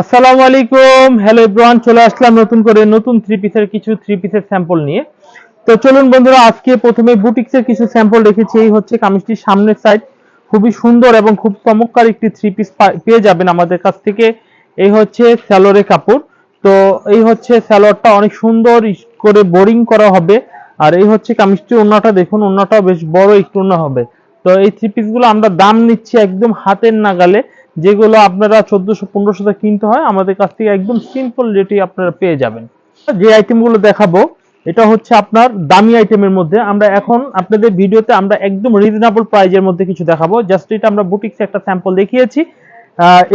আসসালামু আলাইকুম। Hello everyone চলে আসলাম নতুন করে নতুন থ্রি পিসের কিছু থ্রি পিসের স্যাম্পল নিয়ে। তো চলুন বন্ধুরা, আজকে প্রথমে বুটিক্সের কিছু স্যাম্পল রেখেছি এই হচ্ছে কামিজটির সামনের সাইড খুবই সুন্দর এবং খুব চমৎকার একটি থ্রি পিস পেয়ে যাবেন আমাদের কাছ থেকে। এই হচ্ছে স্যালোরে কাপড়। তো এই হচ্ছে স্যালোয়ারটা অনেক সুন্দর করে বোরিং করা হবে। আর এই হচ্ছে কামিজটির ওন্নাটা দেখুন, ওন্নাটাও বেশ বড়, একটু ওন্না হবে। তো এই থ্রি পিসগুলো আমরা দাম নিচ্ছি একদম হাতের নাগালে। যেগুলো আপনারা চোদ্দশো পনেরোশো টাকা কিনতে হয়, আমাদের কাছ থেকে একদম সিম্পল রেটে আপনারা পেয়ে যাবেন। যে আইটেমগুলো দেখাবো, এটা হচ্ছে আপনার দামি আইটেমের মধ্যে। আমরা এখন আপনাদের ভিডিওতে আমরা একদম রিজনেবল প্রাইজের মধ্যে কিছু দেখাবো। জাস্ট এটা আমরা বুটিক্সে একটা স্যাম্পল দেখিয়েছি।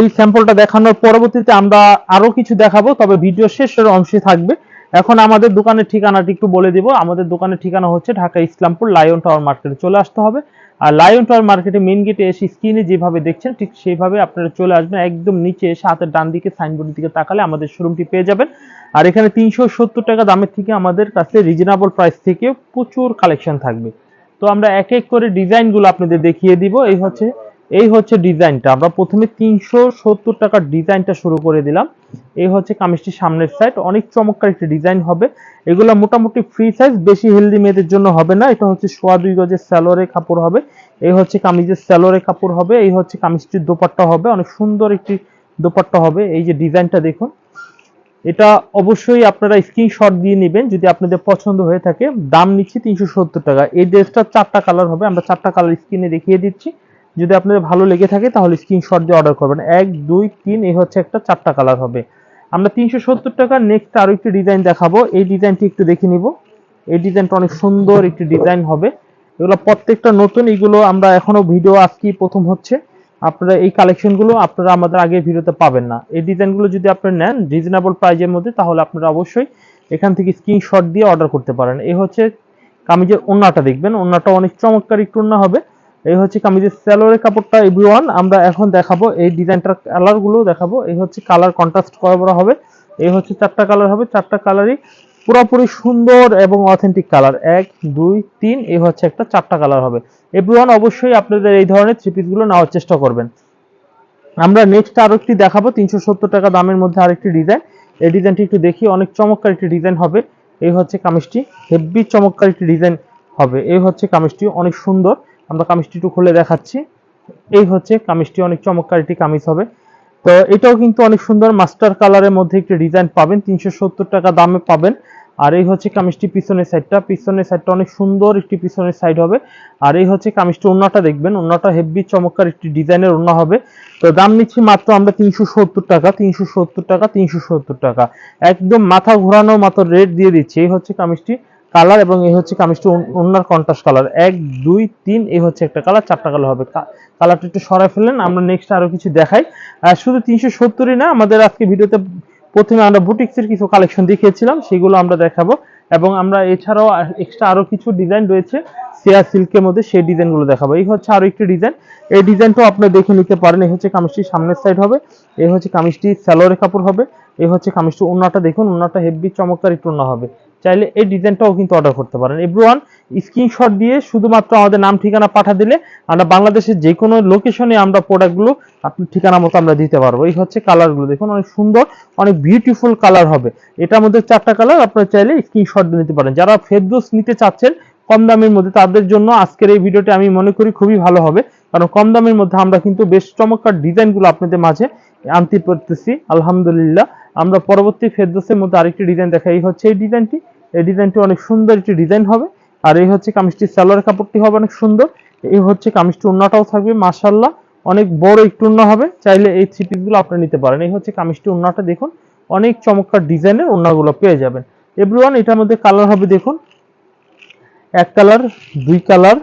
এই স্যাম্পলটা দেখানোর পরবর্তীতে আমরা আরও কিছু দেখাবো, তবে ভিডিও শেষের অংশে থাকবে। এখন আমাদের দোকানের ঠিকানাটি একটু বলে দিব। আমাদের দোকানের ঠিকানা হচ্ছে ঢাকা ইসলামপুর লায়ন টাওয়ার মার্কেটে চলে আসতে হবে। আর লায়ন টাওয়ার মার্কেটে মেন গেটে এসে স্ক্রিনে যেভাবে দেখছেন, ঠিক সেইভাবে আপনারা চলে আসবেন। একদম নিচে এসে হাতের ডান দিকে সাইনবোর্ডের দিকে তাকালে আমাদের শোরুমটি পেয়ে যাবেন। আর এখানে তিনশো সত্তর টাকা দামের থেকে আমাদের কাছে রিজনেবল প্রাইস থেকে প্রচুর কালেকশন থাকবে। তো আমরা এক এক করে ডিজাইনগুলো আপনাদের দেখিয়ে দিব। এই হচ্ছে এই হচ্ছে ডিজাইনটা আমরা প্রথমে তিনশো সত্তর টাকার ডিজাইনটা শুরু করে দিলাম। এই হচ্ছে কামিজটির সামনের সাইড অনেক চমৎকার একটি ডিজাইন হবে। এগুলো মোটামুটি ফ্রি সাইজ বেশি হেলদি মেয়েদের জন্য হবে না। এটা হচ্ছে সোয়া দুই গজের স্যালোরে কাপড় হবে। এই হচ্ছে কামিজের স্যালোরে কাপড় হবে। এই হচ্ছে কামিজটির দোপাট্টা হবে। অনেক সুন্দর একটি দোপাট্টা হবে। এই যে ডিজাইনটা দেখুন। এটা অবশ্যই আপনারা স্ক্রিনশট দিয়ে নেবেন। যদি আপনাদের পছন্দ হয়ে থাকে, দাম নিচ্ছি তিনশো সত্তর টাকা। এই ড্রেসটা চারটা কালার হবে। আমরা চারটা কালার স্ক্রিনে দেখিয়ে দিচ্ছি। যদি আপনাদের ভালো লেগে থাকে, তাহলে স্ক্রিনশট দিয়ে অর্ডার করবেন। এক, দুই, তিন, এই হচ্ছে একটা চারটা কালার হবে। আমরা তিনশো সত্তর টাকা নেক্সট আরও একটি ডিজাইন দেখাবো। এই ডিজাইনটি একটু দেখে নিব। এই ডিজাইনটা অনেক সুন্দর একটি ডিজাইন হবে। এগুলো প্রত্যেকটা নতুন, এগুলো আমরা এখনও ভিডিও আজকেই প্রথম হচ্ছে। আপনারা এই কালেকশনগুলো আপনারা আমাদের আগের ভিডিওতে পাবেন না। এই ডিজাইনগুলো যদি আপনারা নেন রিজনেবল প্রাইজের মধ্যে, তাহলে আপনারা অবশ্যই এখান থেকে স্ক্রিনশট দিয়ে অর্ডার করতে পারেন। এই হচ্ছে কামিজের ওন্নাটা দেখবেন। ওন্নাটা অনেক চমৎকার একটু ওন্না হবে। এই হচ্ছে কামিজের স্যালোরের কাপড়টা এভরিওয়ান আমরা এখন দেখাবো এই ডিজাইনটার কালারগুলো দেখাবো। এই হচ্ছে কালার কন্ট্রাস্ট করা হবে। এই হচ্ছে চারটা কালার হবে। চারটা কালারই পুরোপুরি সুন্দর এবং অথেন্টিক কালার এক, দুই, তিন, এই হচ্ছে একটা চারটা কালার হবে। এভরিওয়ান অবশ্যই আপনাদের এই ধরনের থ্রি পিসগুলো নেওয়ার চেষ্টা করবেন। আমরা নেক্সট আরও একটি দেখাবো, তিনশো সত্তর টাকা দামের মধ্যে আরেকটি ডিজাইন এই ডিজাইনটি একটু দেখি, অনেক চমৎকার একটি ডিজাইন হবে। এই হচ্ছে কামিজটি হেভি চমৎকার একটি ডিজাইন হবে। এই হচ্ছে কামিজটি, অনেক সুন্দর। আমরা কামিজটি খুলে দেখাচ্ছি। এই হচ্ছে কামিজটি, অনেক চমৎকার একটি কামিজ হবে। তো এটাও কিন্তু অনেক সুন্দর, মাস্টার কালারের মধ্যে একটি ডিজাইন পাবেন, তিনশো সত্তর টাকা দামে পাবেন। আর এই হচ্ছে কামিজটি পিছনের সাইডটা পিছনের সাইডটা অনেক সুন্দর একটি পিছনের সাইড হবে। আর এই হচ্ছে কামিজটি ওন্নাটা দেখবেন ওন্নাটা হেভি চমৎকার একটি ডিজাইনের ওন্না হবে। তো দাম নিচ্ছি মাত্র আমরা তিনশো সত্তর টাকা, তিনশো সত্তর টাকা, তিনশো সত্তর টাকা। একদম মাথা ঘোরানোর মতো রেট দিয়ে দিচ্ছি। এই হচ্ছে কামিজটি কালার এবং এই হচ্ছে কামিজটি ওনার কন্ট্রাস্ট কালার। এক, দুই, তিন, এই হচ্ছে একটা কালার, চারটা কালার হবে। কালারটা একটু সরাই ফেলেন আমরা নেক্সট আরও কিছু দেখাই। শুধু তিনশো সত্তরই না, আমাদের আজকে ভিডিওতে প্রথমে আমরা বুটিক্সের কিছু কালেকশন দেখিয়েছিলাম, সেগুলো আমরা দেখাবো। এবং আমরা এছাড়াও এক্সট্রা আরও কিছু ডিজাইন রয়েছে সিয়া সিল্কের মধ্যে সেই ডিজাইনগুলো দেখাবো। এই হচ্ছে আরও একটি ডিজাইন এই ডিজাইনটাও আপনি দেখে নিতে পারেন, এই হচ্ছে কামিজটির সামনের সাইড হবে, এই হচ্ছে কামিজটি স্যালোরে কাপড় হবে, এই হচ্ছে কামিজটি ওন্নাটা দেখুন ওন্নাটা হেভি চমৎকার একটু ওন্না হবে। চাইলে এই ডিজাইনটাও কিন্তু অর্ডার করতে পারেন। এভরিওয়ান স্ক্রিনশট দিয়ে শুধুমাত্র আমাদের নাম, ঠিকানা পাঠা দিলে আমরা বাংলাদেশের যে কোনো লোকেশনে আমরা প্রোডাক্টগুলো আপনার ঠিকানা মতো আমরা দিতে পারব। এই হচ্ছে কালারগুলো দেখুন, অনেক সুন্দর, অনেক বিউটিফুল কালার হবে। এটার মধ্যে চারটা কালার আপনারা চাইলে স্ক্রিনশট নিতে পারেন। যারা ফেরদোস নিতে চাচ্ছেন কম দামের মধ্যে তাদের জন্য আজকের এই ভিডিওটি আমি মনে করি খুবই ভালো হবে। কারণ কম দামের মধ্যে আমরা কিন্তু বেশ চমৎকার ডিজাইনগুলো আপনাদের মাঝে আনতে পারতেছি, আলহামদুলিল্লাহ। আমরা পরবর্তী ফেদোসের মধ্যে আরেকটি ডিজাইন দেখাই। এই হচ্ছে এই ডিজাইনটি। এই ডিজাইনটি অনেক সুন্দর একটি ডিজাইন হবে। আর এই হচ্ছে কামিজটি, সালোয়ার কাপড়টি হবে অনেক সুন্দর। এই হচ্ছে কামিজটি উন্নাটাও থাকবে মাশাল্লাহ অনেক বড় একটু উন্না হবে। চাইলে এই থ্রি পিসগুলো আপনারা নিতে পারেন। এই হচ্ছে কামিজটি উন্নাটা দেখুন। অনেক চমৎকার ডিজাইনের উন্নাগুলো পেয়ে যাবেন। এভরিওয়ান, এটার মধ্যে কালার হবে দেখুন। এক কালার, দুই কালার,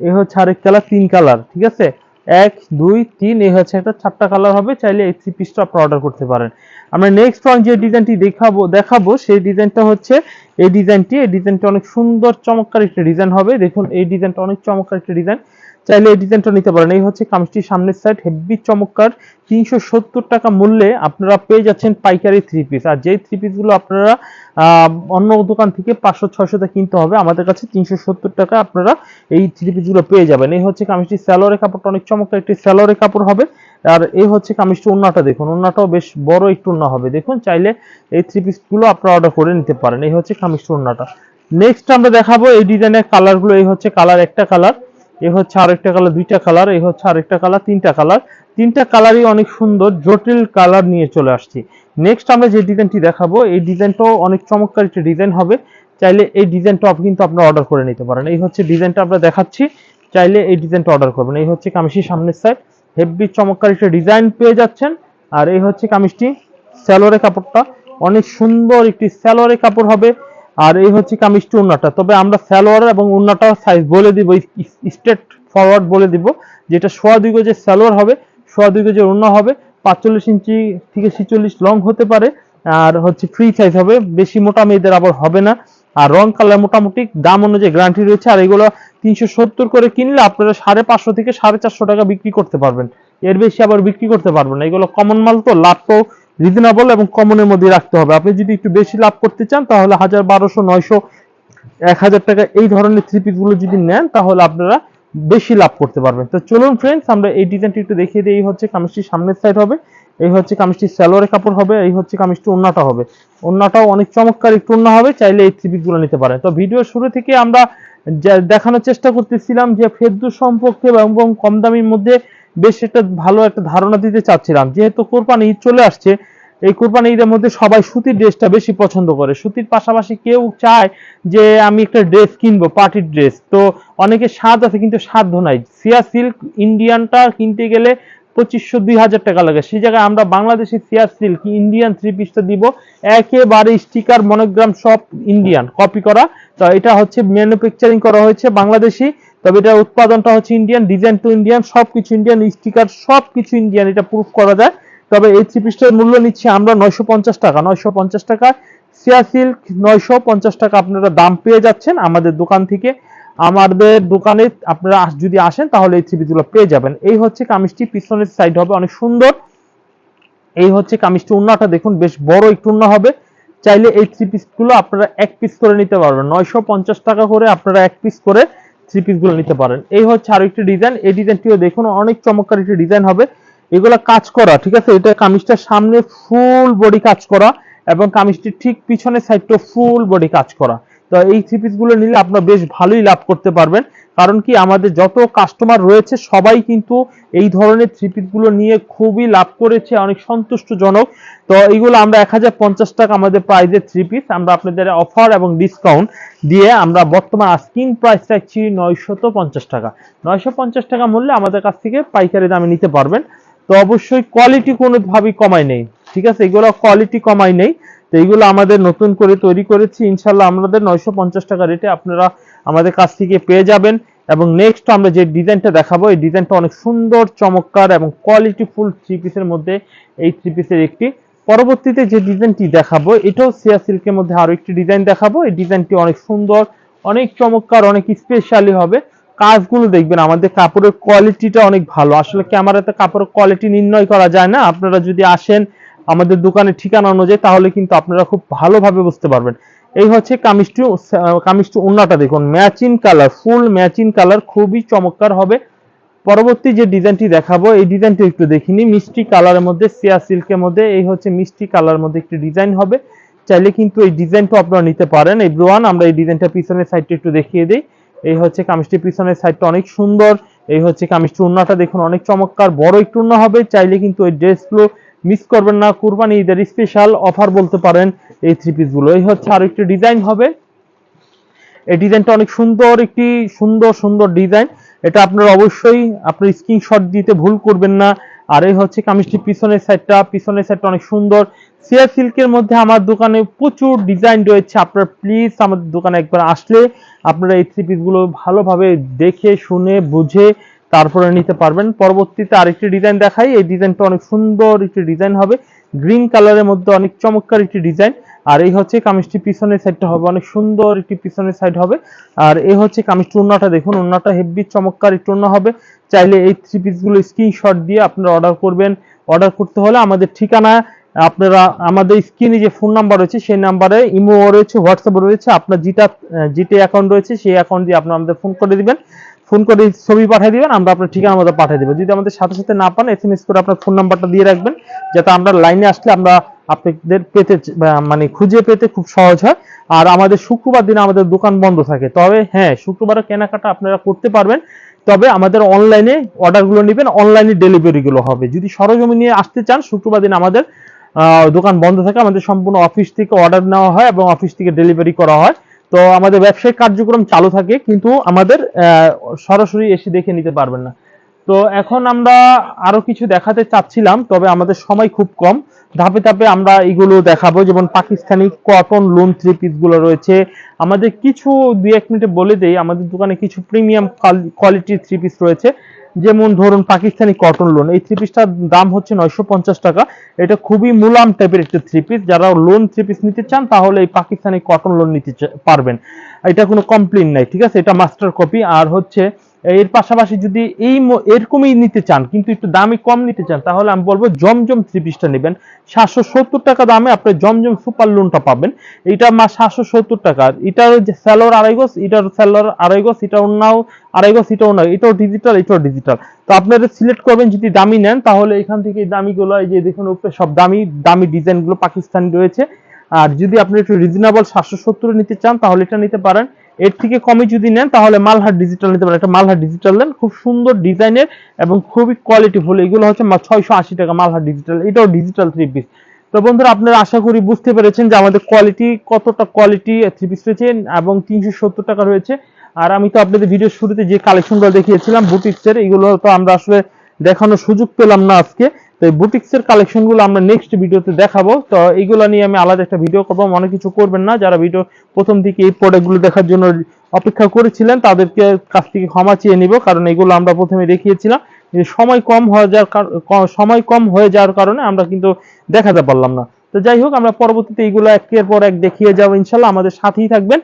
এ হচ্ছে আরেক কালার, তিন কালার, ঠিক আছে? এক, দুই, তিন এই হচ্ছে একটা চারটা কালার হবে, চাইলে এই থ্রি পিসটা আপনারা অর্ডার করতে পারেন। আমরা নেক্সট ওয়ান যে ডিজাইনটি দেখাবো দেখাবো, সেই ডিজাইনটা হচ্ছে, এই ডিজাইনটি এই ডিজাইনটা অনেক সুন্দর চমৎকার একটা ডিজাইন হবে। দেখুন, এই ডিজাইনটা অনেক চমৎকার একটা ডিজাইন চাইলে এই ডিজাইনটা নিতে পারেন। এই হচ্ছে কামিজটির সামনের সাইড হেভি চমৎকার, তিনশো সত্তর টাকা মূল্যে আপনারা পেয়ে যাচ্ছেন পাইকারি থ্রি পিস আর যেই থ্রি পিসগুলো আপনারা অন্য দোকান থেকে পাঁচশো ছয়শোতে কিনতে হবে, আমাদের কাছে তিনশো সত্তর টাকা আপনারা এই থ্রি পিসগুলো পেয়ে যাবেন। এই হচ্ছে কামিজটির স্যালোরে কাপড়টা, অনেক চমৎকার একটি স্যালোরে কাপড় হবে। আর এই হচ্ছে কামিজটি উন্নাটা দেখুন উন্নাটাও বেশ বড় একটু উন্না হবে। দেখুন, চাইলে এই থ্রি পিসগুলো আপনারা অর্ডার করে নিতে পারেন। এই হচ্ছে কামিজটি উন্নাটা নেক্সট আমরা দেখাবো এই ডিজাইনের কালারগুলো এই হচ্ছে কালার একটা কালার এই হচ্ছে আরেকটা কালার, দুইটা কালার এই হচ্ছে আরেকটা কালার, তিনটা কালার। তিনটা কালারই অনেক সুন্দর, জটিল কালার নিয়ে চলে আসছি। নেক্সট আমরা যে ডিজাইনটি দেখাবো, এই ডিজাইনটাও অনেক চমৎকার একটা ডিজাইন হবে। চাইলে এই ডিজাইনটা কিন্তু আপনারা অর্ডার করে নিতে পারেন। এই হচ্ছে ডিজাইনটা আমরা দেখাচ্ছি, চাইলে এই ডিজাইনটা অর্ডার করবেন। এই হচ্ছে কামিজটির সামনের সাইড হেভি চমৎকার একটা ডিজাইন পেয়ে যাচ্ছেন। আর এই হচ্ছে কামিজটি স্যালোরে কাপড়টা, অনেক সুন্দর একটি স্যালোরে কাপড় হবে। আর এই হচ্ছে কামিজটি উন্নাটা। তবে আমরা সালোয়ার এবং উন্নাটা সাইজ বলে দিব স্ট্রেট ফরওয়ার্ড বলে দিব, যেটা সোয়া দুই গজের সালোয়ার হবে, সোয়া দুই গজের উন্না হবে, পাঁচচল্লিশ ইঞ্চি থেকে ছিচল্লিশ লং হতে পারে, আর হচ্ছে ফ্রি সাইজ হবে, বেশি মোটা মেয়েদের আবার হবে না। আর রং কালার মোটামুটি, দাম অনুযায়ী গ্যারান্টি রয়েছে, আর এগুলো তিনশো সত্তর করে কিনলে আপনারা সাড়ে পাঁচশো থেকে সাড়ে চারশো টাকা বিক্রি করতে পারবেন। এর বেশি আবার বিক্রি করতে পারবেন এগুলো কমন মাল তো, লাভ তো রিজনেবল এবং কমনের মধ্যে রাখতে হবে। আপনি যদি একটু বেশি লাভ করতে চান, তাহলে হাজার বারোশো, নয়শো, এক হাজার টাকা এই ধরনের থ্রি পিসগুলো যদি নেন, তাহলে আপনারা বেশি লাভ করতে পারবেন। তো চলুন ফ্রেন্ডস আমরা এই ডিজাইনটি একটু দেখিয়ে দিই। এই হচ্ছে কামিজটির সামনের সাইড হবে। এই হচ্ছে কামিজটির স্যালোয়ারের কাপড় হবে। এই হচ্ছে কামিজটি ওন্নাটা হবে। ওন্নাটাও অনেক চমৎকার, একটু ওন্না হবে, চাইলে এই থ্রি পিসগুলো নিতে পারেন। তো ভিডিওর শুরু থেকে আমরা দেখানোর চেষ্টা করতেছিলাম যে ফেরদুস সম্পর্কে এবং কম দামির মধ্যে বেশ একটা ভালো একটা ধারণা দিতে চাচ্ছিলাম। যেহেতু কোরবানি ঈদ চলে আসছে, এই কোরবানি ঈদের মধ্যে সবাই সুতির ড্রেসটা বেশি পছন্দ করে। সুতির পাশাপাশি কেউ চায় যে আমি একটা ড্রেস কিনবো, পার্টির ড্রেস। তো অনেকে স্বাদ আছে কিন্তু সাধ্য নাই। সিয়া সিল্ক ইন্ডিয়ানটা কিনতে গেলে পঁচিশশো দুই হাজার টাকা লাগে। সেই জায়গায় আমরা বাংলাদেশি সিয়া সিল্ক ইন্ডিয়ান থ্রি পিসটা দিব। একেবারে স্টিকার মনোগ্রাম সব ইন্ডিয়ান কপি করা। তো এটা হচ্ছে ম্যানুফ্যাকচারিং করা হয়েছে বাংলাদেশি। তবে এটা উৎপাদনটা হচ্ছে ইন্ডিয়ান ডিজাইন টু ইন্ডিয়ান সবকিছু ইন্ডিয়ান স্টিকার সবকিছু ইন্ডিয়ান এটা প্রুফ করা যায়। তবে এই থ্রি পিসটার মূল্য নিচ্ছি আমরা নয়শো পঞ্চাশ টাকা। নয়শো পঞ্চাশ টাকা সিয়া সিল্ক, নয়শো পঞ্চাশ টাকা আপনারা দাম পেয়ে যাচ্ছেন আমাদের দোকান থেকে। আমাদের দোকানে আপনারা যদি আসেন, তাহলে এই থ্রি পিসগুলো পেয়ে যাবেন। এই হচ্ছে কামিজটি, পিছনের সাইড হবে অনেক সুন্দর। এই হচ্ছে কামিজটি, উন্নাটা দেখুন, বেশ বড় একটু উন্না হবে। চাইলে এই থ্রি পিসগুলো আপনারা এক পিস করে নিতে পারবেন। নয়শো পঞ্চাশ টাকা করে আপনারা এক পিস করে থ্রি পিসগুলো নিতে পারেন। এই হচ্ছে আরও একটি ডিজাইন এই ডিজাইনটিও দেখুন, অনেক চমৎকার একটি ডিজাইন হবে। এগুলো কাজ করা, ঠিক আছে? এটা কামিজটার সামনে ফুল বডি কাজ করা এবং কামিজটির ঠিক পিছনের সাইডটা ফুল বডি কাজ করা। তো এই থ্রি পিসগুলো নিলে আপনারা বেশ ভালোই লাভ করতে পারবেন। কারণ কি, আমাদের যত কাস্টমার রয়েছে, সবাই কিন্তু এই ধরনের থ্রি পিসগুলো নিয়ে খুবই লাভ করেছে, অনেক সন্তুষ্টজনক। তো এইগুলো আমরা এক হাজার পঞ্চাশ টাকা আমাদের প্রাইজের থ্রি পিস আমরা আপনাদের অফার এবং ডিসকাউন্ট দিয়ে আমরা বর্তমান আস্কিং প্রাইস রাখছি নয়শত পঞ্চাশ টাকা। নয়শো পঞ্চাশ টাকা মূল্যে আমাদের কাছ থেকে পাইকারি দামে নিতে পারবেন। তো অবশ্যই কোয়ালিটি কোনোভাবেই কমাই নেই। ঠিক আছে? এগুলো কোয়ালিটি কমাই নেই। তো এইগুলো আমাদের নতুন করে তৈরি করেছি। ইনশাল্লাহ আমাদের নয়শো পঞ্চাশ টাকা রেটে আপনারা আমাদের কাছ থেকে পেয়ে যাবেন। এবং নেক্সট আমরা যে ডিজাইনটা দেখাবো, এই ডিজাইনটা অনেক সুন্দর, চমৎকার এবং কোয়ালিটি ফুল থ্রি পিসের মধ্যে এই থ্রি পিসের একটি। পরবর্তীতে যে ডিজাইনটি দেখাবো, এটাও সিয়া সিল্কের মধ্যে আরও একটি ডিজাইন দেখাবো। এই ডিজাইনটি অনেক সুন্দর, অনেক চমৎকার, অনেক স্পেশালি হবে। কাজগুলো দেখবেন, আমাদের কাপড়ের কোয়ালিটিটা অনেক ভালো। আসলে ক্যামেরাতে কাপড়ের কোয়ালিটি নির্ণয় করা যায় না। আপনারা যদি আসেন আমাদের দোকানের ঠিকানা অনুযায়ী তাহলে কিন্তু আপনারা খুব ভালোভাবে বুঝতে পারবেন। এই হচ্ছে কামিজটি কামিজটি উন্নাটা দেখুন। Matching colour, full matching colour, খুবই চমৎকার হবে। পরবর্তী যে ডিজাইনটি দেখাবো, এই ডিজাইনটি একটু দেখিনি। মিষ্টি কালারের মধ্যে, সিয়া সিল্কের মধ্যে, এই হচ্ছে মিষ্টি কালার মধ্যে একটি ডিজাইন হবে। চাইলে কিন্তু এই ডিজাইনটা আপনারা নিতে পারেন। এই ব্রোয়ান আমরা এই ডিজাইনটা পিছনের সাইডটা একটু দেখিয়ে দিই। এই হচ্ছে কামিজটির পিছনের সাইডটা অনেক সুন্দর। এই হচ্ছে কামিজটি উন্নাটা দেখুন, অনেক চমৎকার। বড় একটু উন্না হবে, চাইলে কিন্তু এই ড্রেসগুলো মিস করবেন না, কুরবানি ঈদের স্পেশাল অফার বলতে পারেন, এই থ্রি পিসগুলো এই হচ্ছে আরও একটি ডিজাইন হবে। এই ডিজাইনটা অনেক সুন্দর, একটি সুন্দর সুন্দর ডিজাইন এটা আপনারা অবশ্যই আপনার স্ক্রিনশট দিতে ভুল করবেন না। আর এই হচ্ছে কামিজটির পিছনের সাইডটা পিছনের সাইডটা অনেক সুন্দর। সিয়া সিল্কের মধ্যে আমার দোকানে প্রচুর ডিজাইন রয়েছে। আপনারা প্লিজ আমাদের দোকানে একবার আসলে আপনারা এই থ্রি পিসগুলো ভালোভাবে দেখে, শুনে, বুঝে তারপরে নিতে পারবেন। পরবর্তীতে আরেকটি ডিজাইন দেখাই। এই ডিজাইনটা অনেক সুন্দর একটি ডিজাইন হবে। গ্রিন কালারের মধ্যে অনেক চমৎকার একটি ডিজাইন আর এই হচ্ছে কামিজটি পিছনের সাইডটা হবে। অনেক সুন্দর একটি পিছনের সাইড হবে। আর এই হচ্ছে কামিজটি উন্নাটা দেখুন। উন্নাটা হেভি চমৎকার একটু উন্না হবে। চাইলে এই থ্রি পিসগুলো স্ক্রিনশট দিয়ে আপনারা অর্ডার করবেন। অর্ডার করতে হলে আমাদের ঠিকানা, আপনারা আমাদের স্ক্রিনে যে ফোন নাম্বার রয়েছে, সেই নাম্বারে ইমো রয়েছে হোয়াটসঅ্যাপ রয়েছে। আপনার যেটা জিটে অ্যাকাউন্ট রয়েছে, সেই অ্যাকাউন্ট দিয়ে আপনারা আমাদের ফোন করে দিবেন। ফোন করে ছবি পাঠিয়ে দিবেন, আমরা আপনার ঠিকানা মতো পাঠিয়ে দেবো। যদি আমাদের সাথে সাথে না পান এসএমএস করে আপনার ফোন নাম্বারটা দিয়ে রাখবেন, যাতে আমরা লাইনে আসলে আমরা আপনাদের পেতে মানে খুঁজে পেতে খুব সহজ হয়। আর আমাদের শুক্রবার দিন আমাদের দোকান বন্ধ থাকে। তবে হ্যাঁ শুক্রবারে কেনাকাটা আপনারা করতে পারবেন। তবে আমাদের অনলাইনে অর্ডারগুলো নেবেন অনলাইনে ডেলিভারিগুলো হবে। যদি সরজমিনে আসতে চান, শুক্রবার দিন আমাদের দোকান বন্ধ থাকে। আমাদের সম্পূর্ণ অফিস থেকে অর্ডার নেওয়া হয় এবং অফিস থেকে ডেলিভারি করা হয়। তো আমাদের ব্যবসায়িক কার্যক্রম চালু থাকে, কিন্তু আমাদের সরাসরি এসে দেখে নিতে পারবেন না। তো এখন আমরা আরও কিছু দেখাতে চাচ্ছিলাম, তবে আমাদের সময় খুব কম। ধাপে ধাপে আমরা এগুলো দেখাবো, যেমন পাকিস্তানি কটন লোন থ্রি পিসগুলো রয়েছে। আমাদের কিছু দুই এক মিনিটে বলে দেই, আমাদের দোকানে কিছু প্রিমিয়াম কোয়ালিটির থ্রি পিস রয়েছে। যেমন ধরুন পাকিস্তানি কটন লোন এই থ্রি পিসটার দাম হচ্ছে নয়শো পঞ্চাশ টাকা। এটা খুবই মুলাম টাইপের একটা থ্রি পিস যারা লোন থ্রি পিস নিতে চান, তাহলে এই পাকিস্তানি কটন লোন নিতে পারবেন। এটা কোনো কমপ্লেন নাই, ঠিক আছে? এটা মাস্টার কপি আর হচ্ছে এর পাশাপাশি যদি এই এরকমই নিতে চান, কিন্তু একটু দামি কম নিতে চান, তাহলে আমি বলব জমজম থ্রি পিসটা নেবেন। সাতশো সত্তর টাকা দামে আপনি জমজম সুপার লোনটা পাবেন। এটা মা সাতশো সত্তর টাকা। এটার স্যালোর আড়াই গজ, এটার স্যালোর আড়াই গজ এটা অন্যও আড়াই গজ এটা অন্য এটাও ডিজিটাল এটাও ডিজিটাল তো আপনারা সিলেক্ট করবেন, যদি দামি নেন, তাহলে এখান থেকে দামিগুলো, এই যে দেখুন, উপরে সব দামি দামি ডিজাইনগুলো পাকিস্তানি রয়েছে। আর যদি আপনি একটু রিজনেবল সাতশো সত্তর নিতে চান, তাহলে এটা নিতে পারেন। এর থেকে কমে যদি নেন, তাহলে মালহার ডিজিটাল নিতে পারেন। একটা মালহার ডিজিটাল নেন, খুব সুন্দর ডিজাইনের এবং খুবই কোয়ালিটিফুল এগুলো হচ্ছে ছয়শো আশি টাকা মালহার ডিজিটাল এটাও ডিজিটাল থ্রি পিস তো বন্ধুরা, আপনারা আশা করি বুঝতে পেরেছেন যে আমাদের কোয়ালিটি কতটা কোয়ালিটি থ্রি পিস রয়েছে এবং তিনশো সত্তর টাকা রয়েছে। আর আমি তো আপনাদের ভিডিও শুরুতে যে কালেকশনগুলো দেখিয়েছিলাম বুটিক্সের এগুলো তো আমরা আসলে দেখানোর সুযোগ পেলাম না আজকে। তো এই বুটিক্সের কালেকশনগুলো আমরা নেক্সট ভিডিওতে দেখাবো। তো এইগুলো নিয়ে আমি আলাদা একটা ভিডিও করব। মনে কিছু করবেন না। যারা ভিডিও প্রথম দিকে এই প্রোডাক্টগুলো দেখার জন্য অপেক্ষা করেছিলেন, তাদেরকে কাছ থেকে ক্ষমা চেয়ে নিব। কারণ এগুলো আমরা প্রথমে দেখিয়েছিলাম যে সময় কম হয়ে যাওয়ার সময় কম হয়ে যাওয়ার কারণে আমরা কিন্তু দেখাতে পারলাম না। তো যাই হোক, আমরা পরবর্তীতে এগুলো একের পর এক দেখিয়ে যাব ইনশাল্লাহ। আমাদের সাথেই থাকবেন।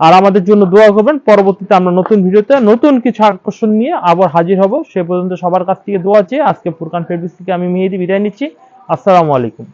আর আমাদের জন্য দোয়া করবেন। পরবর্তীতে আমরা নতুন ভিডিওতে নতুন কিছু আকর্ষণ নিয়ে আবার হাজির হব। সে পর্যন্ত সবার কাছ থেকে দোয়া চেয়ে আজকে ফুরকান ফেব্রিক্স থেকে আমি মেহেদি বিদায় নিচ্ছি। আসসালামু আলাইকুম।